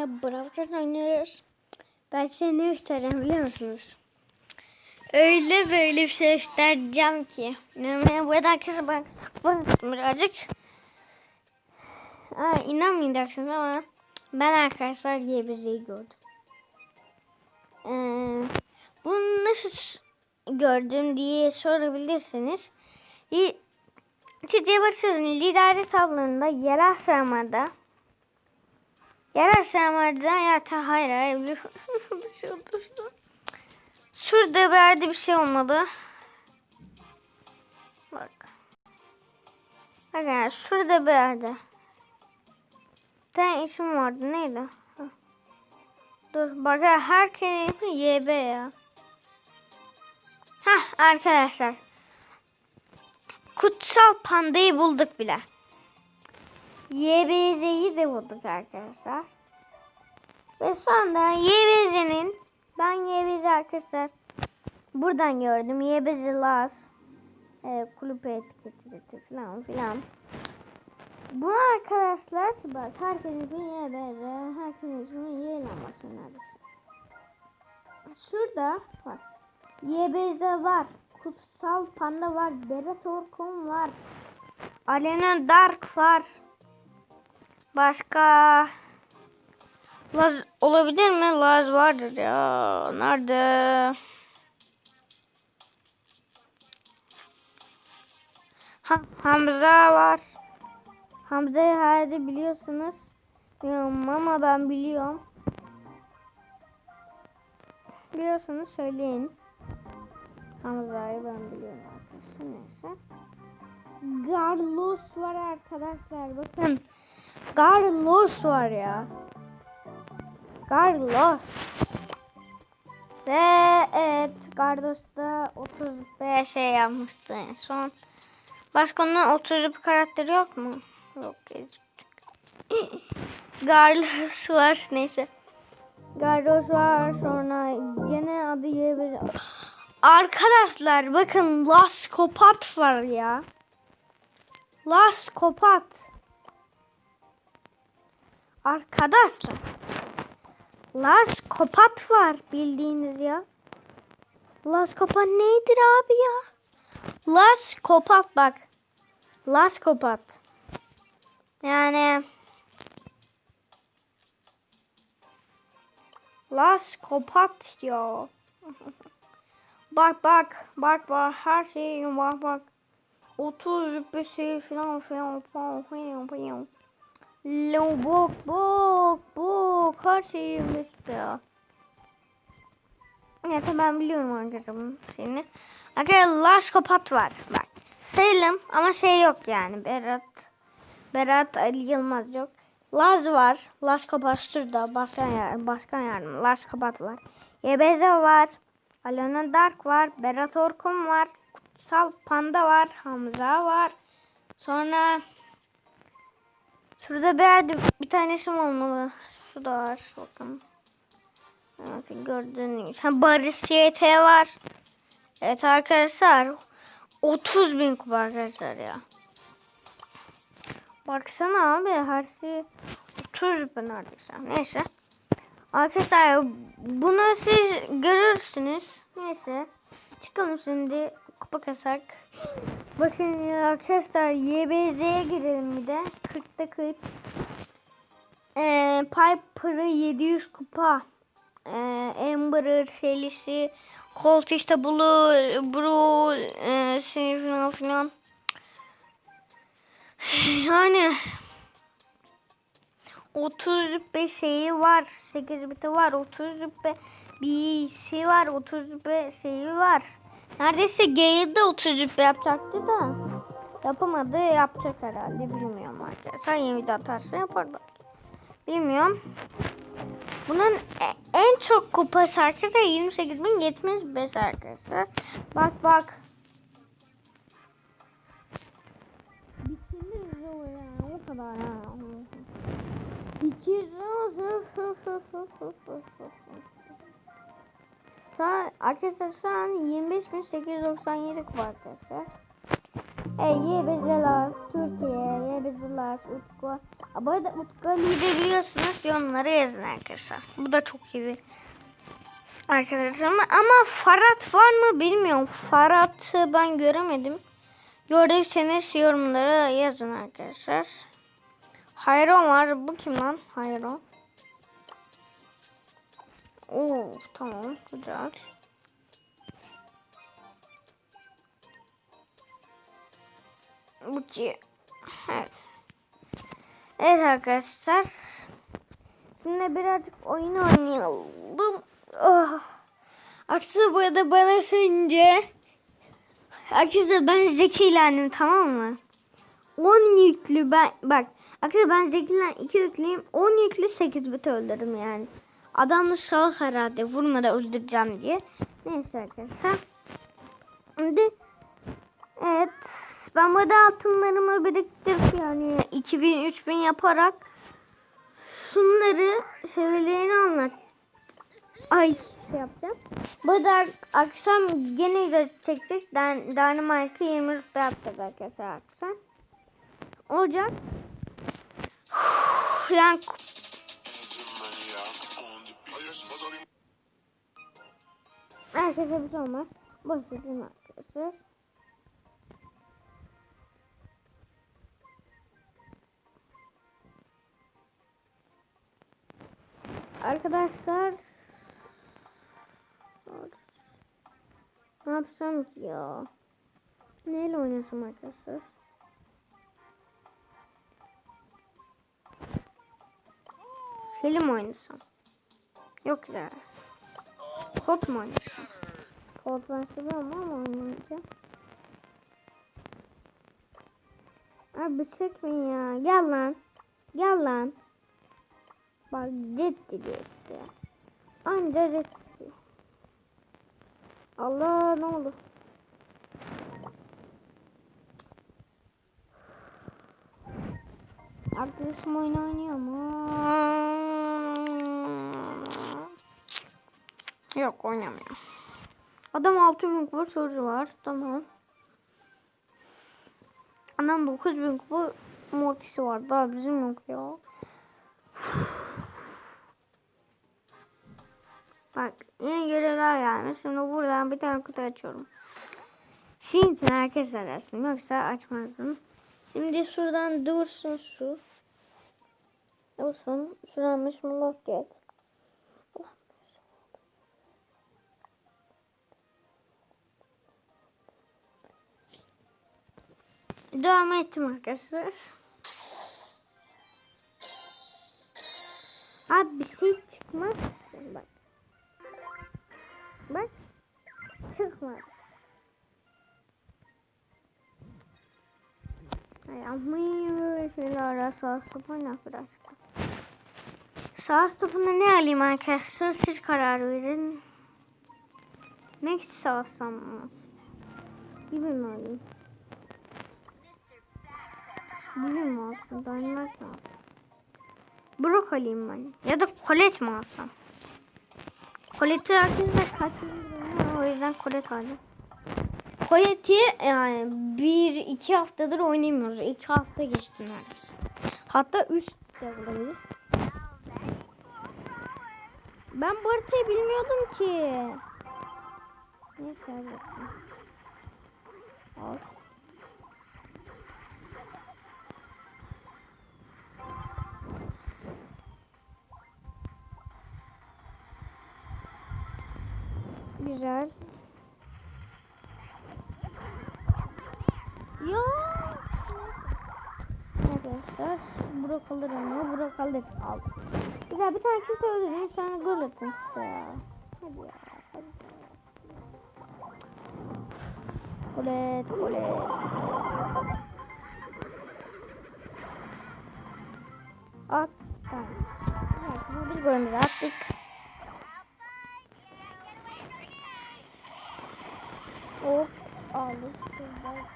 beraber Brawl oynuyoruz. Ben size ne göstereceğim biliyor musunuz? Öyle böyle bir şey göstereceğim ki. Yani bu arkadaşlar ben bakmıştım birazcık. Aa, inanmayacaksınız ama ben arkadaşlar YBZ'yi gördüm. Ee, bunu nasıl gördüm diye sorabilirsiniz. Çiçeğe basıyorsun liderlik tablolarında yerel sıramada yerel sıramada ya ta hayır hayır şey oldu. Şurada yerde bir şey olmadı. Bak. Bak yani şurada bir yerde. Bir tane isim vardı neydi? Dur bak ya herkesin YB ya. Hah arkadaşlar. Kutsal pandayı bulduk bile. YBZ'yi de bulduk arkadaşlar. Ve sonra YBZ'nin ben YBZ arkadaşlar buradan gördüm. YBZ Laz e, kulüp etiketi falan filan. Bu arkadaşlar bak herkesin YBZ herkesin Y ile başlıyor Şurada bak YBZ var. Kutsal Panda var. Berat Orkun var. Alena Dark var. Başka Laz olabilir mi? Laz vardır ya. Nerede? Ha, Hamza var. Hamza'yı herhalde biliyorsunuz. Bilmiyorum ama ben biliyorum. Biliyorsanız söyleyin. Hamza'yı ben biliyorum arkadaşlar. Neyse. Garlos var arkadaşlar. Bakın. Garlos var ya. Garlos. Ve evet Gardos'ta 35 şey yapmıştı en son. Başka onun 30 bir karakteri yok mu? Yok. Garlos var. Neyse. Gardos var. Sonra gene adı yiyebilir. Arkadaşlar bakın Laskopat var ya. Laskopat. Arkadaşlar. Laskopat var bildiğiniz ya. Laskopat nedir abi ya? Laskopat bak. Laskopat. Yani Laskopat ya. Bak bak bak bak her şey bak bak. 30 rüpesi falan filan falan filan filan. Lo bak bak her şeyimiz ya. Evet ben biliyorum bunun şeyini. Arkadaşlar Laskopat var bak. Sayalım ama şey yok yani Berat. Berat Ali Yılmaz yok. Laz var. Laz kapat şurada. Başkan yardım. Başkan yardım. Laz kapat var. Yebeze var. Alena Dark var. Berat Orkun var. Kutsal Panda var. Hamza var. Sonra şurada bir bir tane isim olmalı. Şu da var. Bakın. Evet gördüğünüz gibi. Barış YT var. Evet arkadaşlar. 30 bin kupa arkadaşlar ya. Baksana abi her şey 30 bin neredeyse. Neyse. Arkadaşlar bunu siz görürsünüz. Neyse. Çıkalım şimdi kupa kasak. Bakın ya arkadaşlar YBZ'ye girelim bir de. 40'ta 40. Ee, Piper'ı 700 kupa. Ee, Amber'ı serisi. Colt işte Blue, Blue, e, şey falan filan. Yani 30 rüpe şeyi var. 8 biti var. 30 rüpe bir şey var. 30 rüpe şeyi var. Neredeyse G'yi de 30 rüpe yapacaktı da. Yapamadı. Yapacak herhalde. Bilmiyorum arkadaşlar. Yeni video atarsa yapar belki. Bilmiyorum. Bunun e- en çok kupası arkadaşlar 28.075 arkadaşlar. Bak bak. O kadar ya. 200 Şu an arkadaşlar şu an 25.897 kupa arkadaşlar. Hey YBZ'ler, Türkiye, YBZ'ler, Utku. Bu arada Utku Ali'yi de biliyorsunuz yorumlara yazın arkadaşlar. Bu da çok iyi bir arkadaşım. Ama Farhat var mı bilmiyorum. Farhat'ı ben göremedim. Gördüyseniz yorumlara yazın arkadaşlar. Hayron var. Bu kim lan? Hayron. Oo tamam güzel. Bu ki. Evet. Evet arkadaşlar. Şimdi birazcık oyun oynayalım. Oh. Aksine bu arada bana sence Arkadaşlar ben zekilendim tamam mı? 10 yüklü ben bak arkadaşlar ben zekilen 2 yüklüyüm 10 yüklü 8 bit öldürdüm yani. Adamla salak herhalde vurmadan öldüreceğim diye. Neyse arkadaşlar. Şimdi evet ben burada altınlarımı biriktirip yani 2000 3000 yaparak şunları seviyelerini anlat. Ay şey yapacağım. Bu da akşam video çekecek. Dan Dynamite'ı 20 rütbe yapacağız arkadaşlar akşam. Olacak. yani Herkese bir olmaz. Boş verin arkadaşlar. Arkadaşlar ne yapsam ki ya? Neyle oynasam arkadaşlar? Film oynasam. Yok ya. Kod mu? Kod ben seviyorum ama oynamayacağım. Abi çekmeyin ya. Gel lan. Gel lan. Bak red diyor işte. Anca red diyor. Allah ne oldu? Arkadaşım oyun oynuyor mu? Yok oynamıyor. Adam 6000 kupa çocuğu var. Tamam. Anam 9000 kupa mortisi var. Daha bizim yok ya. Bak yine görevler gelmiş. Şimdi buradan bir tane kutu açıyorum. Şimdi arkadaşlar açtım. Yoksa açmazdım. Şimdi şuradan dursun su. Dursun. Şuradan Bismillah get. Devam ettim arkadaşlar. Abi bir şey çıkmaz. Bak. Bak. Çıkmaz. Ay amayım. Şöyle ara sağ ne arkadaşlar. Sağ stopuna ne alayım arkadaşlar? Siz karar verin. Max alsam mı? Gibi mi alayım? Gibi mi alsam? Dynamite mi alsam? Brock alayım ben. Ya da Colette mi alsam? Colette'i arkadaşlar kaç yıldır o yüzden Colette aldım. Colette'i yani bir iki haftadır oynamıyoruz. İki hafta geçti neredeyse. Hatta üç de olabilir. Ben bu haritayı bilmiyordum ki. Neyse. Al. Güzel. Ya. Arkadaşlar Burak alır ama Burak alır. Al. Güzel bir tane kimse öldürün sonra gol atın işte ya. Hadi ya. Hadi. Kolet, kolet. At. Tamam. Evet, bu bir golümüzü attık. Hop aldık. Şuradan şuradan. He,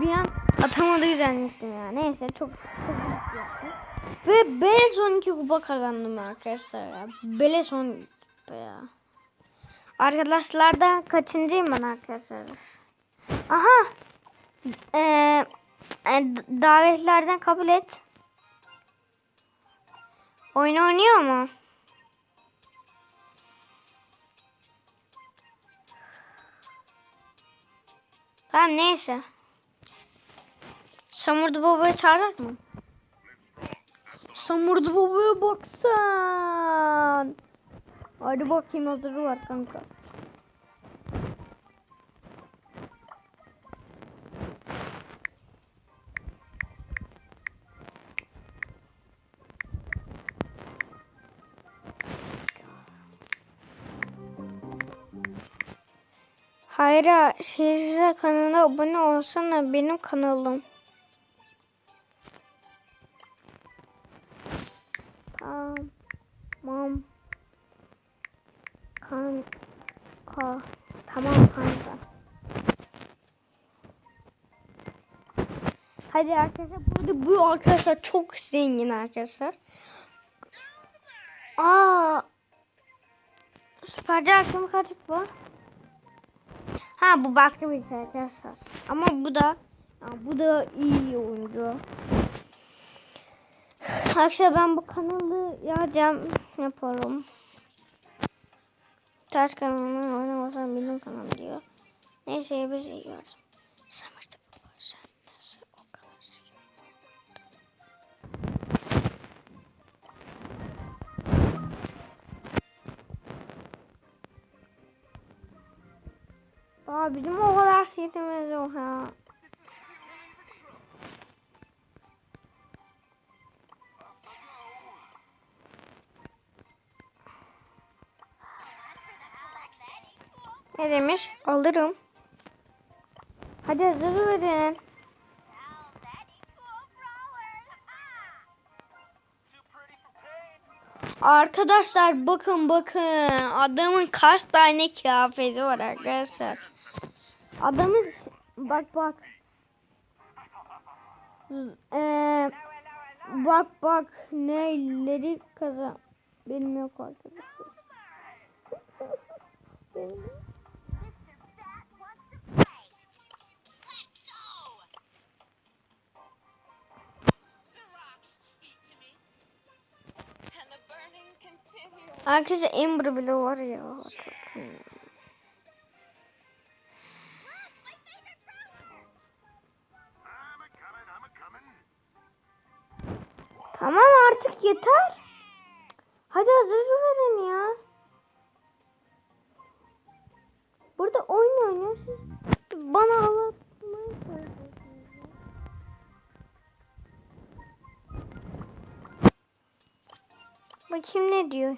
bir an atamadığı zannettim ya. Neyse çok çok yaptım. Ve Bele son iki kupa kazandım arkadaşlar ya. Bele son be ya. Arkadaşlarda kaçıncıyım ben arkadaşlar? Aha. Ee, e, davetlerden kabul et. Oyun oynuyor mu? Tamam neyse. Samurdu babayı çağırak mı? Samurdu babaya baksan. Hadi bakayım hazırı var kanka. Hayra, Şehirsize kanalına abone olsana benim kanalım. Tamam. Kanka. Tamam kanka. Hadi arkadaşlar burada bu arkadaşlar çok zengin arkadaşlar. Aa. Süperci akşamı kaç bu? Ha bu başka bir şey arkadaşlar. Ama bu da bu da iyi oyuncu. Arkadaşlar ben bu kanalı yapacağım yaparım. Taş kanalını oynamasam benim kanalım diyor. Neyse bir şey gördüm. Aa bizim o kadar şeyimiz yok ya. Ne demiş? Alırım. Hadi hazır verin. Arkadaşlar bakın bakın. Adamın kaç tane kıyafeti var arkadaşlar. Adamın bak bak. Ee, bak bak neleri kazan. Benim yok arkadaşlar. Benim. Herkese Ember bile var ya. Çok iyi. Tamam artık yeter. Hadi hazır verin ya. Burada oyun oynuyorsunuz. Bana ya. Bakayım ne diyor.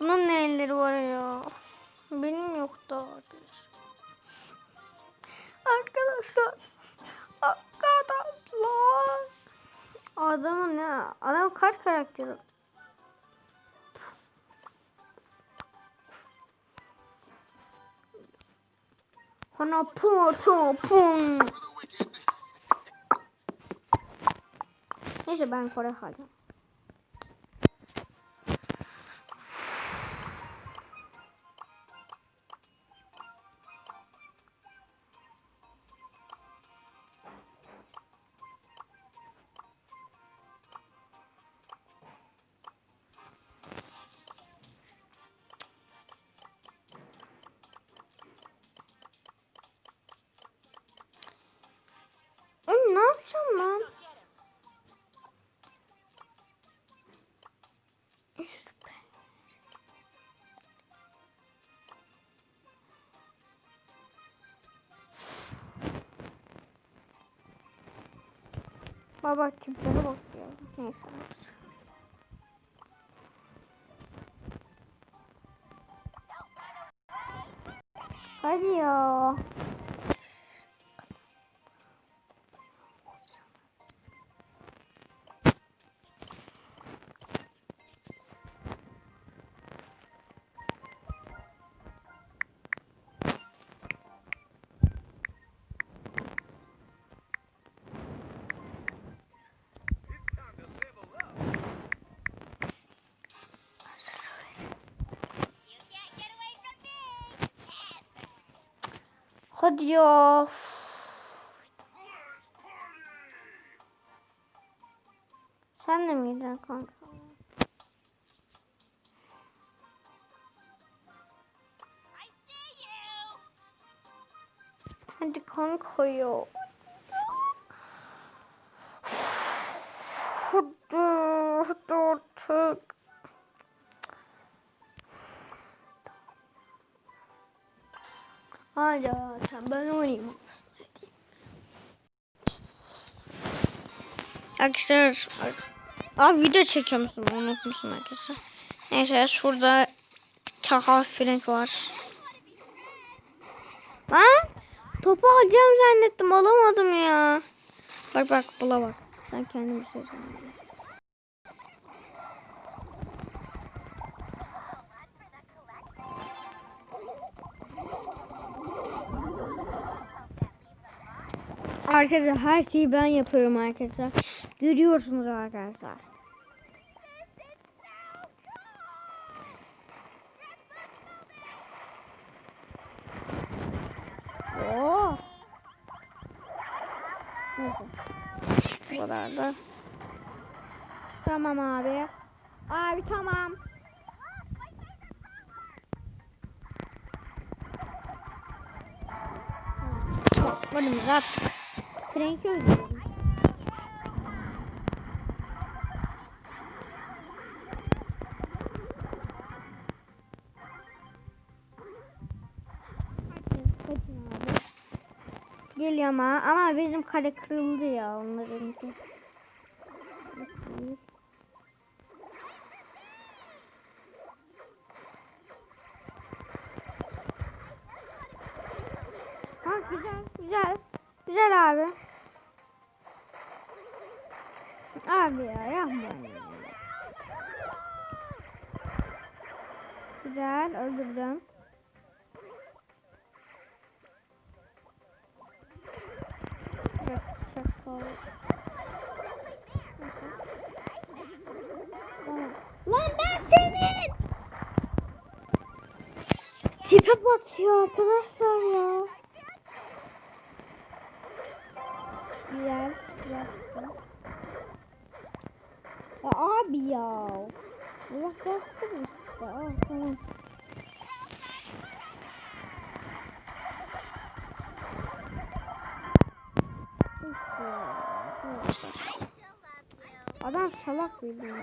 Bunun ne elleri var ya? Benim yok da arkadaşlar. Arkadaşlar. Adamın ne? Adam kaç karakteri? Hana pum pum pum. Neyse ben Kore kalacağım. Ne yapacağım ben? Baba tiplere bak ya. Neyse. Hadi ya. Hadi ya. Sen de miydin kanka? Hadi kanka ya. Hadi tamam ben oynayayım. Arkadaşlar abi video çekiyor musun? Unutmuşsun arkadaşlar. Neyse şurada çakal Frank var. Lan topu alacağım zannettim alamadım ya. Bak bak bula bak. Sen kendin bir şey zannediyorsun. Arkadaşlar her şeyi ben yapıyorum arkadaşlar. Görüyorsunuz arkadaşlar. Oo. Neyse. Bu kadar da. Tamam abi. Abi tamam. Golümüzü attık. Frank'i öldürdüm. Geliyor ama ama bizim kale kırıldı ya onlarınki. Abi ya yapma. Güzel öldürdüm. Çok, çok. Tamam. Lan ben senin! Tipe batıyor arkadaşlar ya. Güzel, güzel. Ya abi ya. Allah bastım işte. Aa, tamam. Adam salak bildiğin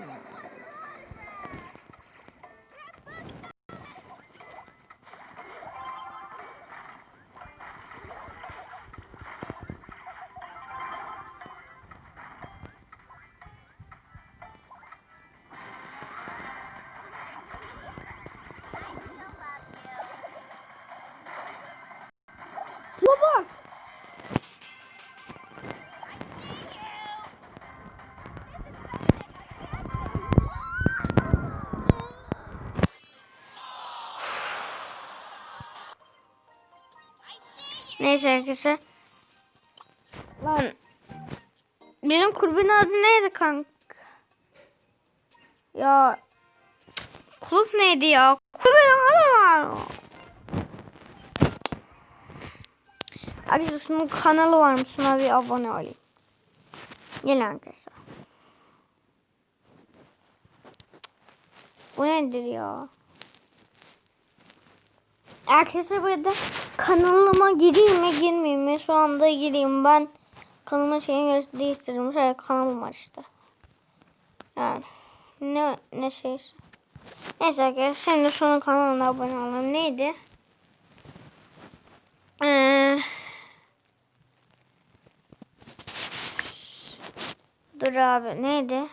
Neyse arkadaşlar. Lan. Benim kulübün adı neydi kanka? Ya. Kulüp neydi ya? Kulübün adı var. Arkadaşlar şunun kanalı varmış. Şuna bir abone olayım. Gelin arkadaşlar. Bu nedir ya? Arkadaşlar bu arada kanalıma gireyim mi girmeyeyim mi? Şu anda gireyim. Ben kanalıma şeyi değiştirdim. Şöyle kanalım var işte. Yani ne, ne şeyse. Neyse arkadaşlar şimdi şunun kanalına abone olalım. Neydi? Eee... Dur abi neydi?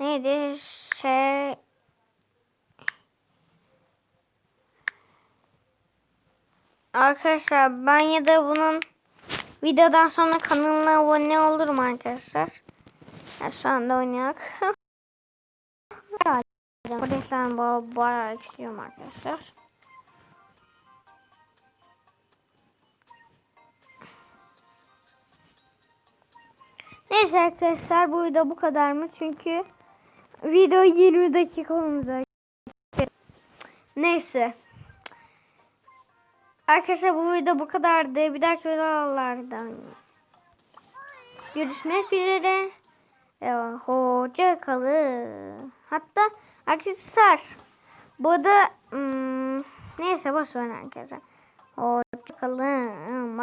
Neydi? Şey... Arkadaşlar ben ya da bunun videodan sonra kanalına abone olurum arkadaşlar. Ya şu anda oynayak. Burada şu an bu bayağı istiyorum arkadaşlar. Neyse arkadaşlar bu video bu kadar mı? Çünkü video 20 dakika olacak. Neyse. Arkadaşlar bu video bu kadardı. Bir dahaki videolardan görüşmek üzere. Ee, Hoşça kalın. Hatta arkadaşlar bu da hmm, neyse boş ver arkadaşlar. Hoşça kalın.